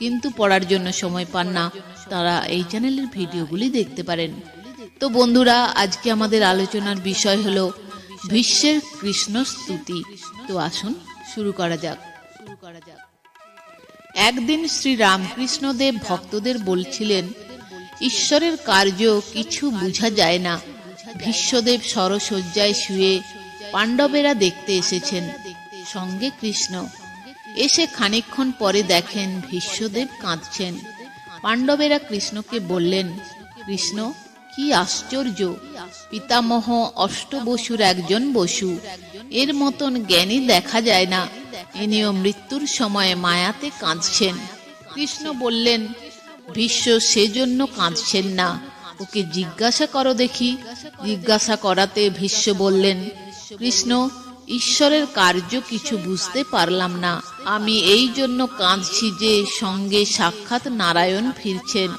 কিন্তু পড়ার জন্য সময় পান না। তারা এই চ্যানেলের ভিডিওগুলি দেখতে পারেন। তো বন্ধুরা, আজকে আমাদের আলোচনার বিষয় হলো বিশ্বের কৃষ্ণ স্তুতি। তো আসুন, শুরু করা যাক। শুরু করা যাক একদিন শ্রী রামকৃষ্ণদেব ভক্তদের বলছিলেন, ঈশ্বরের কার্য কিছু বোঝা যায় না। ভীষ্মদেব সরসজ্জায় শুয়ে পাণ্ডবেরা দেখতে এসেছেন। সঙ্গে কৃষ্ণ এসে খানিকক্ষণ পরে দেখেন ভীষ্মদেব কাঁদছেন। পাণ্ডবেরা কৃষ্ণকে বললেন, কৃষ্ণ, কি আশ্চর্য! পিতামহ অষ্টবসুর একজন বসু। এর মতন জ্ঞানী দেখা যায় না। ইনিও মৃত্যুর সময় মায়াতে কাঁদছেন। কৃষ্ণ বললেন, ভীষ্ম সেজন্য কাঁদছেন না। ওকে জিজ্ঞাসা করো দেখি। জিজ্ঞাসা করাতে ভীষ্ম বললেন, কৃষ্ণ, ঈশ্বরের কার্য কিছু বুঝতে পারলাম না। আমি এই জন্য কাঁদছি যে সঙ্গে সাক্ষাৎ নারায়ণ ফিরছেন।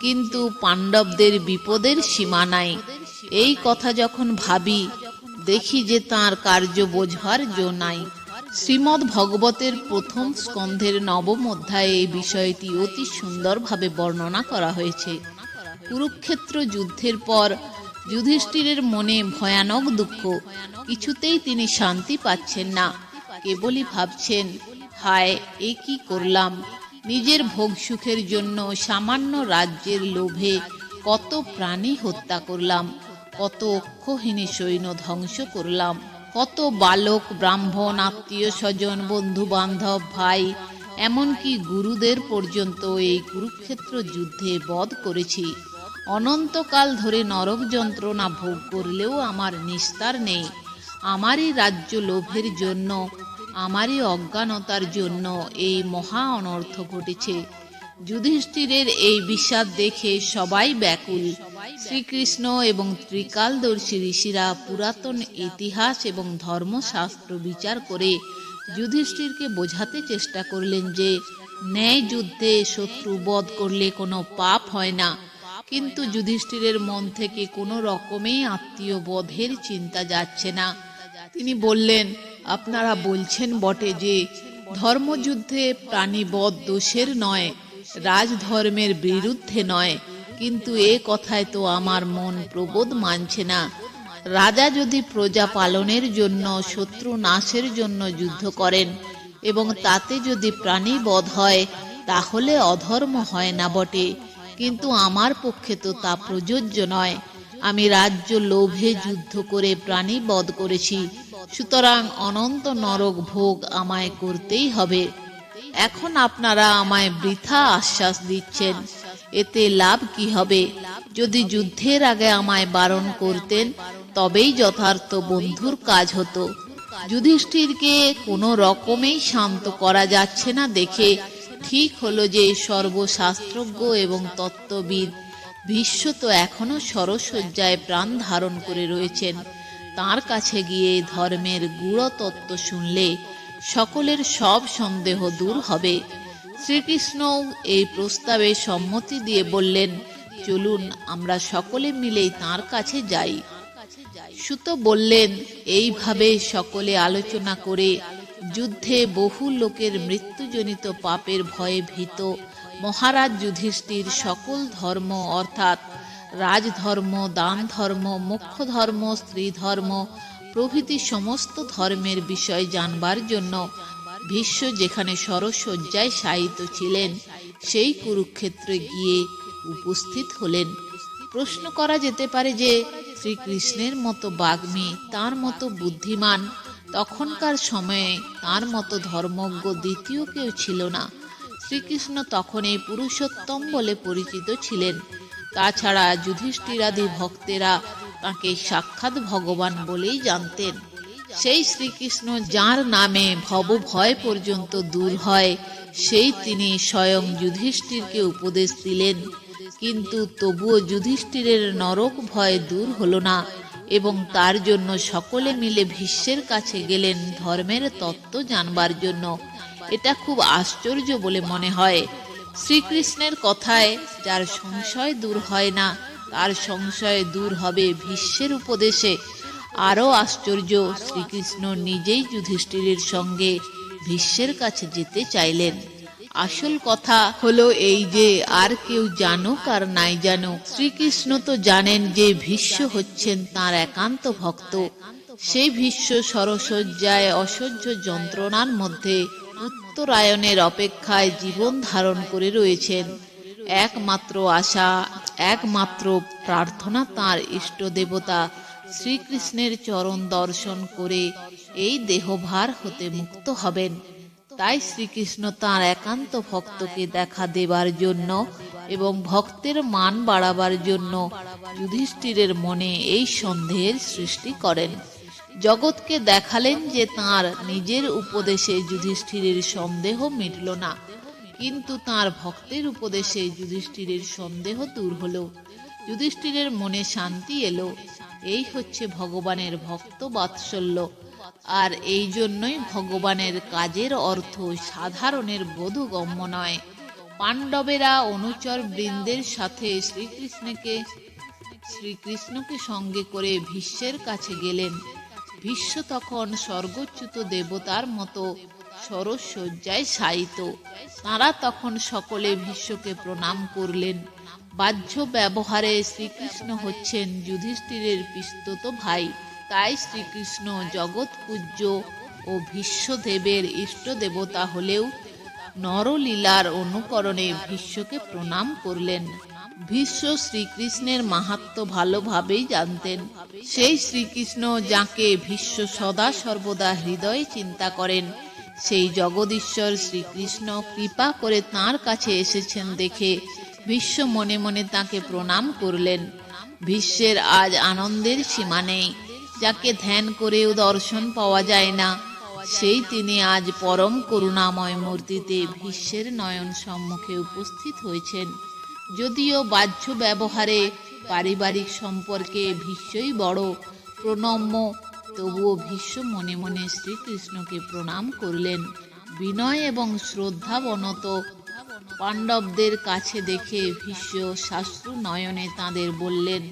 কিন্তু পাণ্ডবদের বিপদের সীমা নাই। এই কথা যখন ভাবি, দেখি যে তার কার্য বোঝবার জো নাই। শ্রীমদ্ ভগবতের প্রথম স্কন্ধের নবম অধ্যায়ে এই বিষয়টি অতি সুন্দরভাবে বর্ণনা করা হয়েছে। কুরুক্ষেত্র যুদ্ধের পর যুধিষ্ঠিরের মনে ভয়ানক দুঃখ। কিছুতেই তিনি শান্তি পাচ্ছেন না। কেবলই ভাবছেন হায় এ কি করলাম? নিজের ভোগ সুখের জন্য সামান্য রাজ্যের লোভে কত প্রাণী হত্যা করলাম, কত অক্ষহীনী সৈন্য ধ্বংস করলাম, কত বালক, ব্রাহ্মণ আত্মীয় স্বজন বন্ধু বান্ধব ভাই, এমনকি গুরুদের পর্যন্ত এই কুরুক্ষেত্র যুদ্ধে বধ করেছি। অনন্তকাল ধরে নরক যন্ত্রণা ভোগ করলেও আমার নিস্তার নেই। আমারই রাজ্য লোভের জন্য আমারই অজ্ঞানতার জন্য এই মহা অনর্থ ঘটেছে। যুধিষ্ঠিরের এই বিষাদ দেখে সবাই ব্যাকুল। শ্রীকৃষ্ণ এবং ত্রিকালদর্শী ঋষিরা পুরাতন ইতিহাস এবং ধর্মশাস্ত্র বিচার করে যুধিষ্ঠিরকে বোঝাতে চেষ্টা করলেন যে, ন্যায় যুদ্ধে শত্রু বধ করলে কোনো পাপ হয় না। কিন্তু যুধিষ্ঠিরের মন থেকে কোনো রকমেই আত্মীয় বধের চিন্তা যাচ্ছে না। তিনি বললেন, আপনারা বলছেন বটে যে, ধর্মযুদ্ধে প্রাণীবধ দোষের নয়, রাজধর্মের বিরুদ্ধে নয়, কিন্তু এ কথায় তো আমার মন প্রবোধ মানছে না। রাজা যদি প্রজা পালনের জন্য, শত্রু নাশের জন্য যুদ্ধ করেন, এবং তাতে যদি প্রাণী বধ হয়, তাহলে অধর্ম হয় না বটে। কিন্তু আমার পক্ষে তো তা প্রযোজ্য নয়। আমি রাজ্য লোভে যুদ্ধ করে প্রাণী বধ করেছি। সুতরাং অনন্ত নরক ভোগ আমায় করতেই হবে। এখন আপনারা আমায় বৃথা আশ্বাস দিচ্ছেন। এতে লাভ কি হবে? যদি যুদ্ধের আগে আমায় বারণ করতেন, তবেই যথার্থ বন্ধুর কাজ হতো। যুধিষ্ঠিরকে কোনো রকমেই শান্ত করা যাচ্ছে না দেখে ঠিক হলো যে সর্বশাস্ত্রজ্ঞ এবং তত্ত্ববিদ ভীষ্ম তো এখনও সরসজ্জায় প্রাণ ধারণ করে রয়েছেন। তার কাছে গিয়ে ধর্মের গুড় তত্ত্ব শুনলে সকলের সব সন্দেহ দূর হবে। শ্রীকৃষ্ণ এই প্রস্তাবে সম্মতি দিয়ে বললেন, চলুন, আমরা সকলে মিলেই তার কাছে যাই। সুত বললেন, এইভাবে সকলে আলোচনা করে যুদ্ধে বহু লোকের মৃত্যুজনিত পাপের ভয়ে ভীত মহারাজ যুধিষ্ঠির সকল ধর্ম, অর্থাৎ রাজধর্ম দান ধর্ম মুখ্য ধর্ম স্ত্রী ধর্ম প্রভৃতি সমস্ত ধর্মের বিষয় জানবার জন্য ভীষ্ম যেখানে সরসজ্জায় শায়িত ছিলেন, সেই কুরুক্ষেত্রে গিয়ে উপস্থিত হলেন। প্রশ্ন করা যেতে পারে যে, শ্রীকৃষ্ণের মতো বাগ্মী, তার মতো বুদ্ধিমান, তখনকার সময়ে তার মতো ধর্মজ্ঞ দ্বিতীয় কেউ ছিল না। শ্রীকৃষ্ণ তখন এই পুরুষোত্তম বলে পরিচিত ছিলেন। তাছাড়া যুধিষ্ঠিরাদি ভক্তেরা তাকে সাক্ষাৎ ভগবান বলেই জানতেন। সেই শ্রীকৃষ্ণ যার নামে ভব ভয় পর্যন্ত দূর হয়, সেই তিনি স্বয়ং যুধিষ্ঠিরকে উপদেশ দিলেন। কিন্তু তবুও যুধিষ্ঠিরের নরক ভয় দূর হল না এবং তার জন্য সকলে মিলে ভীষ্মের কাছে গেলেন ধর্মের তত্ত্ব জানবার জন্য। এটা খুব আশ্চর্য বলে মনে হয়। শ্রীকৃষ্ণের কথায় যার সংশয় দূর হয় না, তার সংশয় দূর হবে ভীষ্মের উপদেশে। আরও আশ্চর্য, শ্রীকৃষ্ণ নিজেই যুধিষ্ঠিরের সঙ্গে ভীষ্মের কাছে যেতে চাইলেন। আসল কথা হলো এই যে, আর কেউ জানুক আর নাই জানুক, শ্রীকৃষ্ণ তো জানেন যে ভীষ্ম হচ্ছেন তার একান্ত ভক্ত। সেই ভীষ্ম সরসজ্জায় অসহ্য যন্ত্রণার মধ্যে উত্তরায়ণের অপেক্ষায় জীবন ধারণ করে রয়েছেন। একমাত্র আশা, একমাত্র প্রার্থনা তার ইষ্ট দেবতা শ্রীকৃষ্ণের চরণ দর্শন করে এই দেহভার হতে মুক্ত হবেন। তাই শ্রীকৃষ্ণ তার একান্ত ভক্তকে দেখা দেবার জন্য এবং ভক্তের মান বাড়াবার জন্য যুধিষ্ঠিরের মনে এই সন্দেহের সৃষ্টি করেন। জগৎকে দেখালেন যে তার নিজের উপদেশে যুধিষ্ঠিরের সন্দেহ মিটল না। কিন্তু তার ভক্তের উপদেশে যুধিষ্ঠিরের সন্দেহ দূর হলো। যুধিষ্ঠিরের মনে শান্তি এলো। এই হচ্ছে ভগবানের ভক্ত বাৎসল্য। আর এই জন্যই ভগবানের কাজের অর্থ সাধারণের বোধগম্য নয়। পাণ্ডবেরা অনুচর বৃন্দের সাথে শ্রীকৃষ্ণকে শ্রীকৃষ্ণকে সঙ্গে করে ভীষ্মের কাছে গেলেন। ভীষ্ম তখন স্বর্গচ্যুত দেবতার মতো সরসজ্জায় শায়িত। তারা তখন সকলে ভীষ্মকে প্রণাম করলেন। বাহ্য ব্যবহারে শ্রীকৃষ্ণ হচ্ছেন যুধিষ্ঠিরের পিস্তত ভাই। তাই শ্রীকৃষ্ণ জগৎ পূজ্য ও ভীষ্মদেবের ইষ্ট দেবতা হলেও নরলীলার অনুকরণে ভীষ্মকে প্রণাম করলেন। ভীষ্ম শ্রীকৃষ্ণের মাহাত্ম ভালোভাবেই জানতেন। সেই শ্রীকৃষ্ণ যাকে ভীষ্ম সদা সর্বদা হৃদয়ে চিন্তা করেন, সেই জগদীশ্বর শ্রীকৃষ্ণ কৃপা করে তার কাছে এসেছেন দেখে ভীষ্ম মনে মনে তাকে প্রণাম করলেন। ভীষ্মের আজ আনন্দের সীমা নেই, যাকে ধ্যান করেও দর্শন পাওয়া যায় না। সেই তিনি আজ পরম করুণাময় মূর্তিতে ভীষ্মের নয়ন সম্মুখে উপস্থিত হয়েছেন। যদিও বাহ্য ব্যবহারে পারিবারিক সম্পর্কে ভীষ্মই বড় প্রণম্য, তবুও ভীষ্ম মনে মনে শ্রীকৃষ্ণকে প্রণাম করলেন। বিনয় এবং শ্রদ্ধাবনত পাণ্ডবদের কাছে দেখে ভীষ্ম শাস্ত্র নয়নে তাদের বললেন,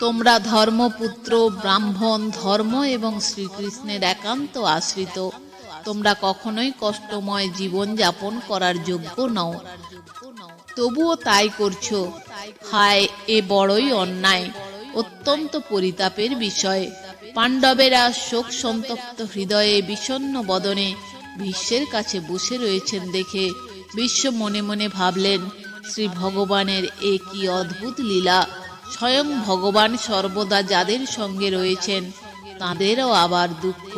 তোমরা ধর্মপুত্র, ব্রাহ্মণ, ধর্ম এবং শ্রীকৃষ্ণের একান্ত আশ্রিত। তোমরা কখনোই কষ্টময় জীবন যাপন করার যোগ্য নও। তবুও তাই করছ। হায়, এ বড়ই অন্যায়। অত্যন্ত পরিতাপের বিষয়। পাণ্ডবেরা শোক সন্তপ্ত হৃদয়ে বিষণ্ণ বদনে ভীষ্মের কাছে বসে রয়েছেন দেখে বিশ্ব মনে মনে ভাবলেন, শ্রী ভগবানের এ কি অদ্ভুত লীলা। স্বয়ং ভগবান সর্বদা যাদের সঙ্গে রয়েছেন, তাদেরও আবার দুঃখ।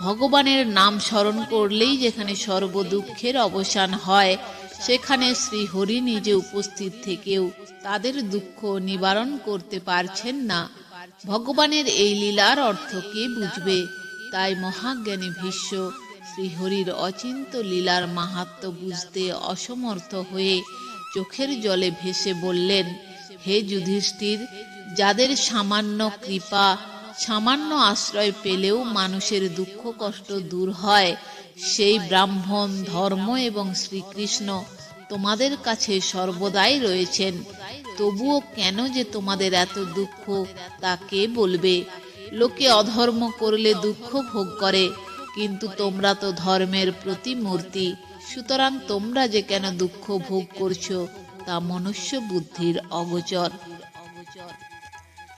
ভগবানের নাম স্মরণ করলেই যেখানে সর্বদুঃখের অবসান হয় সেখানে শ্রী হরি নিজে উপস্থিত থেকেও তাদের দুঃখ নিবারণ করতে পারছেন না। ভগবানের এই লীলার অর্থ কে বুঝবে? তাই মহাজ্ঞানী ভীষ্ম শ্রীহরির অচিন্ত লীলার মাহাত্ম বুঝতে অসমর্থ হয়ে চোখের জলে ভেসে বললেন, হে যুধিষ্ঠির, যাদের সামান্য কৃপা সামান্য আশ্রয় পেলেও মানুষের দুঃখ কষ্ট দূর হয়। সেই ব্রাহ্মণ, ধর্ম এবং শ্রীকৃষ্ণ তোমাদের কাছে সর্বদাই রয়েছেন। তবুও কেন যে তোমাদের এত দুঃখ, তা কে বলবে? লোকে অধর্ম করলে দুঃখ ভোগ করে, কিন্তু তোমরা তো ধর্মের প্রতিমূর্তি। সুতরাং তোমরা যে কেন দুঃখ ভোগ করছ, তা মনুষ্য বুদ্ধির অগোচর।